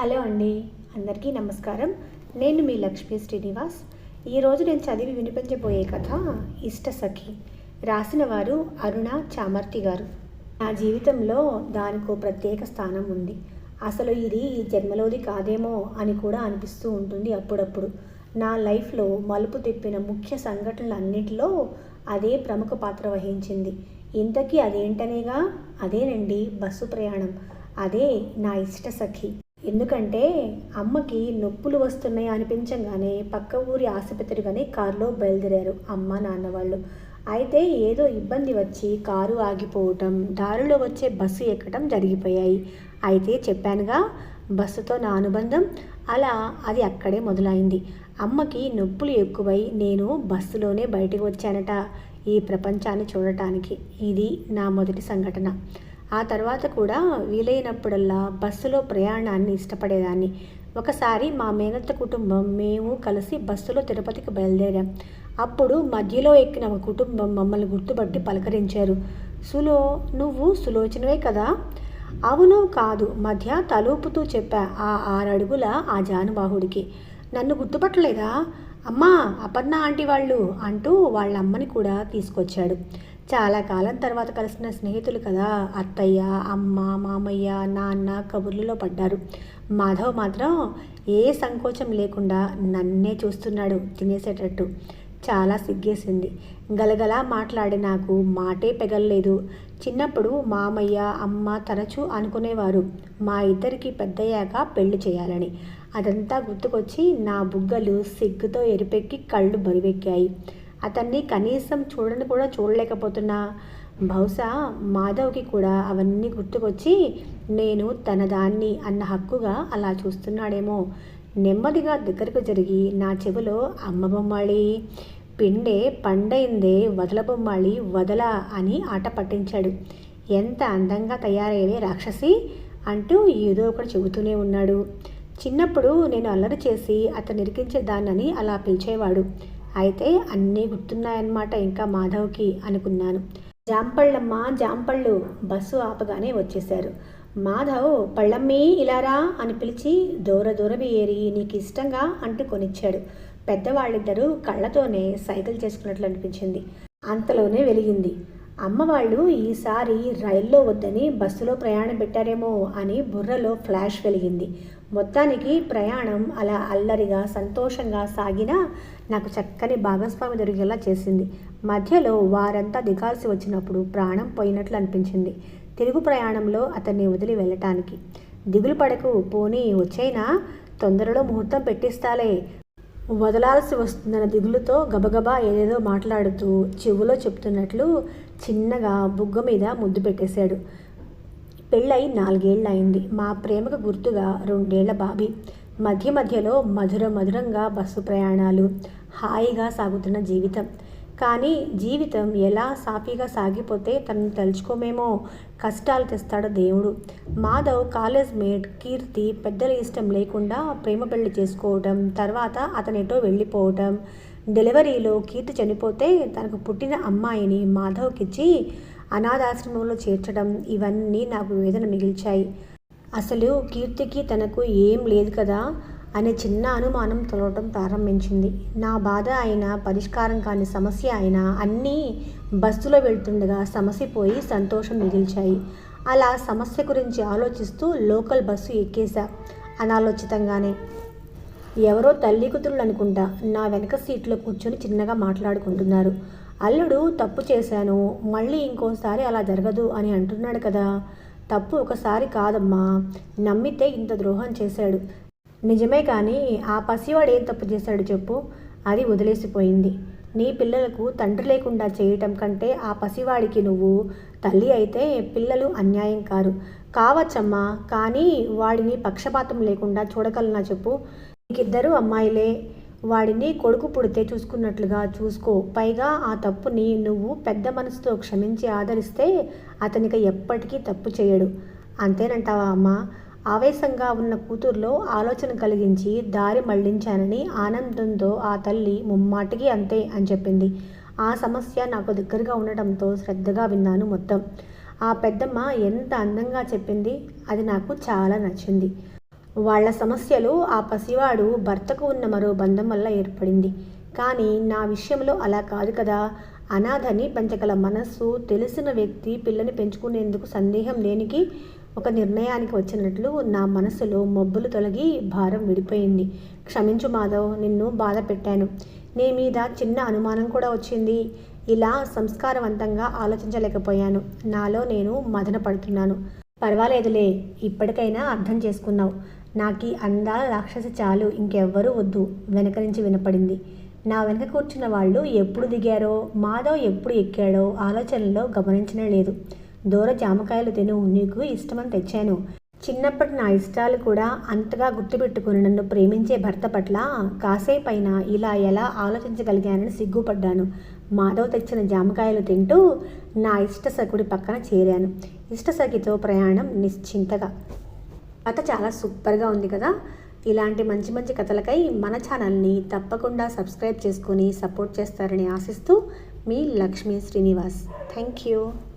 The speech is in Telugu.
హలో అండి అందరికీ నమస్కారం. నేను మీ లక్ష్మీ శ్రీనివాస్. ఈరోజు నేను చదివి వినిపించబోయే కథ ఇష్ట సఖి. రాసిన వారు అరుణ చామర్తి గారు. నా జీవితంలో దానికో ప్రత్యేక స్థానం ఉంది. అసలు ఇది ఈ జన్మలోది కాదేమో అని కూడా అనిపిస్తూ ఉంటుంది అప్పుడప్పుడు. నా లైఫ్లో మలుపు తిప్పిన ముఖ్య సంఘటనలన్నిటిలో అదే ప్రముఖ పాత్ర వహించింది. ఇంతకీ అదేంటనేగా? అదేనండి బస్సు ప్రయాణం. అదే నా ఇష్ట సఖి. ఎందుకంటే అమ్మకి నొప్పులు వస్తున్నాయి అనిపించగానే పక్క ఊరి ఆసుపత్రిగానే కారులో బయలుదేరారు అమ్మ నాన్న వాళ్ళు. అయితే ఏదో ఇబ్బంది వచ్చి కారు ఆగిపోవటం దారిలో వచ్చే బస్సు ఎక్కడం జరిగిపోయాయి. అయితే చెప్పానుగా బస్సుతో నా అనుబంధం. అలా అది అక్కడే మొదలైంది. అమ్మకి నొప్పులు ఎక్కువై నేను బస్సులోనే బయటకు వచ్చానట ఈ ప్రపంచాన్ని చూడటానికి. ఇది నా మొదటి సంఘటన. ఆ తర్వాత కూడా వీలైనప్పుడల్లా బస్సులో ప్రయాణాన్ని ఇష్టపడేదాన్ని. ఒకసారి మా మేనత్త కుటుంబం మేము కలిసి బస్సులో తిరుపతికి బయలుదేరాం. అప్పుడు మధ్యలో ఎక్కిన ఒక కుటుంబం మమ్మల్ని గుర్తుపట్టి పలకరించారు. సులో నువ్వు సులోచనవే కదా? అవును కాదు మధ్య తలూపుతూ చెప్పా ఆ ఆరడుగుల ఆ జానుబాహుడికి. నన్ను గుర్తుపట్టలేదా? అమ్మా అపర్ణ ఆంటీ వాళ్ళు అంటూ వాళ్ళ అమ్మని కూడా తీసుకొచ్చాడు. చాలా కాలం తర్వాత కలిసిన స్నేహితులు కదా అత్తయ్య అమ్మ మామయ్య నాన్న కబుర్లలో పడ్డారు. మాధవ్ మాత్రం ఏ సంకోచం లేకుండా నన్నే చూస్తున్నాడు తినేసేటట్టు. చాలా సిగ్గేసింది. గలగలా మాట్లాడి నాకు మాటే పెగల్లేదు. చిన్నప్పుడు మామయ్య అమ్మ తరచూ అనుకునేవారు మా ఇద్దరికి పెద్దయ్యాక పెళ్ళి చేయాలని. అదంతా గుర్తుకొచ్చి నా బుగ్గలు సిగ్గుతో ఎరిపెక్కి కళ్ళు బరివెక్కాయి. అతన్ని కనీసం చూడని కూడా చూడలేకపోతున్నా. బహుశా మాధవ్కి కూడా అవన్నీ గుర్తుకొచ్చి నేను తన దాన్ని అన్న హక్కుగా అలా చూస్తున్నాడేమో. నెమ్మదిగా దగ్గరకు జరిగి నా చెవిలో అమ్మ బొమ్మాళి పిండే పండైందే వదల బొమ్మాళి వదల అని ఆట పట్టించాడు. ఎంత అందంగా తయారయ్యే రాక్షసి అంటూ ఏదో ఒకటి చెబుతూనే ఉన్నాడు. చిన్నప్పుడు నేను అల్లరి చేసి అతను ఇరికించేదాన్నని అలా పిలిచేవాడు. అయితే అన్నీ గుర్తున్నాయన్నమాట ఇంకా మాధవ్కి అనుకున్నాను. జాంపళ్ళమ్మ జాంపళ్ళు బస్సు ఆపగానే వచ్చేశారు. మాధవ్ పళ్ళమ్మీ ఇలారా అని పిలిచి దూర దూరవి ఏరి నీకు ఇష్టంగా అంటూ కొనిచ్చాడు పెద్దవాళ్ళిద్దరూ కళ్ళతోనే సైకిల్ చేసుకున్నట్లు అనిపించింది. అంతలోనే వెలిగింది. అమ్మ వాళ్ళు ఈసారి రైల్లో వద్దని బస్సులో ప్రయాణం పెట్టారేమో అని బుర్రలో ఫ్లాష్ వెలిగింది. మొత్తానికి ప్రయాణం అలా అల్లరిగా సంతోషంగా సాగినా నాకు చక్కని భాగస్వామి దొరికేలా చేసింది. మధ్యలో వారంతా దిగాల్సి వచ్చినప్పుడు ప్రాణం పోయినట్లు అనిపించింది తిరుగు ప్రయాణంలో అతన్ని వదిలి వెళ్ళటానికి. దిగులు పడకు పోనీ వచ్చైనా తొందరలో ముహూర్తం పెట్టిస్తాలే వదలాల్సి వస్తుందన్న దిగులుతో గబగబా ఏదేదో మాట్లాడుతూ చెవులో చెప్తున్నట్లు చిన్నగా బుగ్గ మీద ముద్దు పెట్టేశాడు. పెళ్ళై నాలుగేళ్ళు అయింది మా ప్రేమకు గుర్తుగా రెండేళ్ళ బాబీ. మధ్య మధ్యలో మధుర మధురంగా బస్సు ప్రయాణాలు హాయిగా సాగుతున్న జీవితం. కానీ జీవితం ఎలా సాఫీగా సాగిపోతే తనను తలుచుకోమేమో కష్టాలు తెస్తాడు దేవుడు. మాధవ్ కాలేజ్ మేట్ కీర్తి పెద్దల ఇష్టం లేకుండా ప్రేమ పెళ్ళి చేసుకోవటం తర్వాత అతనిటో వెళ్ళిపోవటం డెలివరీలో కీర్తి చనిపోతే తనకు పుట్టిన అమ్మాయిని మాధవ్కిచ్చి అనాథాశ్రమంలో చేర్చడం ఇవన్నీ నాకు వేదన మిగిల్చాయి. అసలు కీర్తికి తనకు ఏం లేదు కదా? అనే చిన్న అనుమానం తొలగటం ప్రారంభించింది. నా బాధ అయినా పరిష్కారం కాని సమస్య అయినా అన్నీ బస్సులో వెళ్తుండగా సమస్య పోయి సంతోషం మిగిల్చాయి. అలా సమస్య గురించి ఆలోచిస్తూ లోకల్ బస్సు ఎక్కేశా. అనాలోచితంగానే ఎవరో తల్లి కూతురులు అనుకుంటా నా వెనక సీట్లో కూర్చొని చిన్నగా మాట్లాడుకుంటున్నారు. అల్లుడు తప్పు చేశాను మళ్ళీ ఇంకోసారి అలా జరగదు అని అంటున్నాడు కదా. తప్పు ఒకసారి కాదమ్మా నమ్మితే ఇంత ద్రోహం చేశాడు. నిజమే కానీ ఆ పసివాడు ఏం తప్పు చేశాడు చెప్పు. అది వదిలేసిపోయింది. నీ పిల్లలకు తండ్రి లేకుండా చేయటం కంటే ఆ పసివాడికి నువ్వు తల్లి అయితే పిల్లలు అన్యాయం కారు. కావచ్చమ్మా కానీ వాడిని పక్షపాతం లేకుండా చూడగలనా చెప్పు. నీకిద్దరు అమ్మాయిలే. వాడిని కొడుకు పుడితే చూసుకున్నట్లుగా చూసుకో. పైగా ఆ తప్పుని నువ్వు పెద్ద మనసుతో క్షమించి ఆదరిస్తే అతనికి ఎప్పటికీ తప్పు చేయడు. అంతేనంటావా అమ్మా? ఆవేశంగా ఉన్న కూతుర్లో ఆలోచన కలిగించి దారి మళ్ళించానని ఆనందంతో ఆ తల్లి ముమ్మాటికి అంతే అని చెప్పింది. ఆ సమస్య నాకు దగ్గరగా ఉండటంతో శ్రద్ధగా విన్నాను మొత్తం. ఆ పెద్దమ్మ ఎంత అందంగా చెప్పింది అది నాకు చాలా నచ్చింది. వాళ్ళ సమస్యలు ఆ పసివాడు భర్తకు ఉన్న మరో బంధం వల్ల ఏర్పడింది. కానీ నా విషయంలో అలా కాదు కదా. అనాథని పెంచగల మనస్సు తెలిసిన వ్యక్తి పిల్లని పెంచుకునేందుకు సందేహం లేనికి ఒక నిర్ణయానికి వచ్చినట్లు నా మనసులో మబ్బులు తొలగి భారం విడిపోయింది. క్షమించు మాధవ్ నిన్ను బాధ పెట్టాను. నీ మీద చిన్న అనుమానం కూడా వచ్చింది. ఇలా సంస్కారవంతంగా ఆలోచించలేకపోయాను. నాలో నేను మదన పడుతున్నాను. పర్వాలేదులే ఇప్పటికైనా అర్థం చేసుకున్నావు. నాకు ఈ అందాల రాక్షసి చాలు ఇంకెవ్వరూ వద్దు వెనక నుంచి వినపడింది. నా వెనక కూర్చున్న వాళ్ళు ఎప్పుడు దిగారో మాధవ్ ఎప్పుడు ఎక్కాడో ఆలోచనలో గమనించడం లేదు. దూర జామకాయలు తిను నీకు ఇష్టమని తెచ్చాను. చిన్నప్పటి నా ఇష్టాలు కూడా అంతగా గుర్తుపెట్టుకుని నన్ను ప్రేమించే భర్త పట్ల కాసేపైన ఇలా ఎలా ఆలోచించగలిగానని సిగ్గుపడ్డాను. మాధవ్ తెచ్చిన జామకాయలు తింటూ నా ఇష్ట సఖుడి పక్కన చేరాను. ఇష్ట సఖితో ప్రయాణం నిశ్చింతగా. కథ చాలా సూపర్గా ఉంది కదా? ఇలాంటి మంచి మంచి కథలకై మన ఛానల్ని తప్పకుండా సబ్స్క్రైబ్ చేసుకొని సపోర్ట్ చేస్తారని ఆశిస్తూ మీ లక్ష్మీ శ్రీనివాస్. Thank you.